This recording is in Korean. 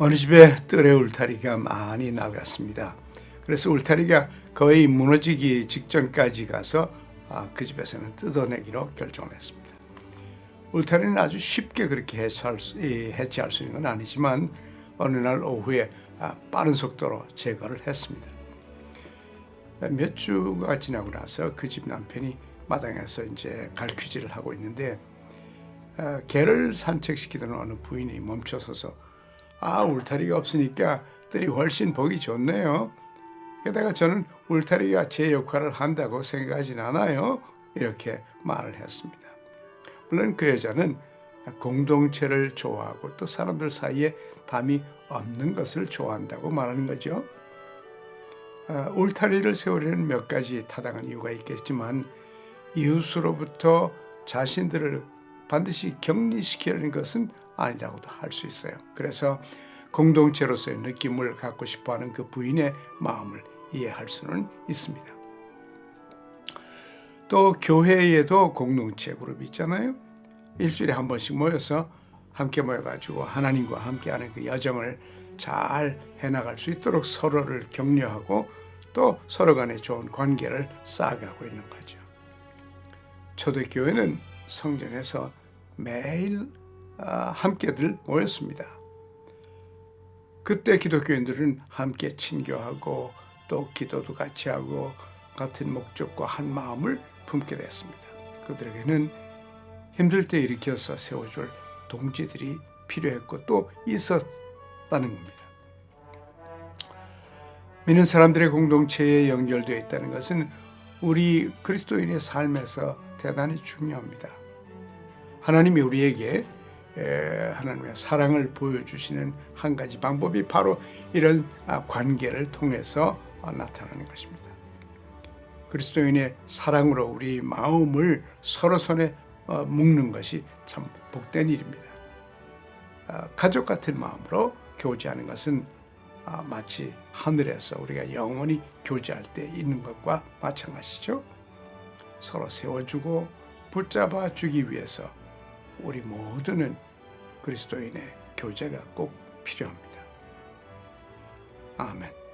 어느 집에 뜰에 울타리가 많이 낡았습니다. 그래서 울타리가 거의 무너지기 직전까지 가서 아, 그 집에서는 뜯어내기로 결정을 했습니다. 울타리는 아주 쉽게 그렇게 해체할 수, 해체할 수 있는 건 아니지만 어느 날 오후에 아, 빠른 속도로 제거를 했습니다. 몇 주가 지나고 나서 그 집 남편이 마당에서 이제 갈퀴질을 하고 있는데 어, 개를 산책시키던 어느 부인이 멈춰서서 아 울타리가 없으니까 뜰이 훨씬 보기 좋네요. 게다가 저는 울타리가 제 역할을 한다고 생각하진 않아요. 이렇게 말을 했습니다. 물론 그 여자는 공동체를 좋아하고 또 사람들 사이에 담이 없는 것을 좋아한다고 말하는 거죠. 어, 울타리를 세우려는 몇 가지 타당한 이유가 있겠지만 이웃으로부터 자신들을 반드시 격리시키려는 것은 아니라고도 할 수 있어요. 그래서 공동체로서의 느낌을 갖고 싶어하는 그 부인의 마음을 이해할 수는 있습니다. 또 교회에도 공동체 그룹이 있잖아요. 일주일에 한 번씩 모여서 함께 모여가지고 하나님과 함께하는 그 여정을 잘 해나갈 수 있도록 서로를 격려하고 또 서로 간의 좋은 관계를 쌓아가고 있는 거죠. 초대교회는 성전에서 매일 아, 함께들 모였습니다. 그때 기독교인들은 함께 친교하고 또 기도도 같이 하고 같은 목적과 한 마음을 품게 됐습니다. 그들에게는 힘들 때 일으켜서 세워줄 동지들이 필요했고 또 있었 다는 겁니다. 믿는 사람들의 공동체에 연결되어 있다는 것은 우리 그리스도인의 삶에서 대단히 중요합니다. 하나님이 우리에게 하나님의 사랑을 보여주시는 한 가지 방법이 바로 이런 아, 관계를 통해서 어, 나타나는 것입니다. 그리스도인의 사랑으로 우리 마음을 서로 손에 어, 묶는 것이 참 복된 일입니다. 아, 가족 같은 마음으로 교제하는 것은 아, 마치 하늘에서 우리가 영원히 교제할 때 있는 것과 마찬가지죠. 서로 세워주고 붙잡아 주기 위해서 우리 모두는 그리스도인의 교제가 꼭 필요합니다. 아멘.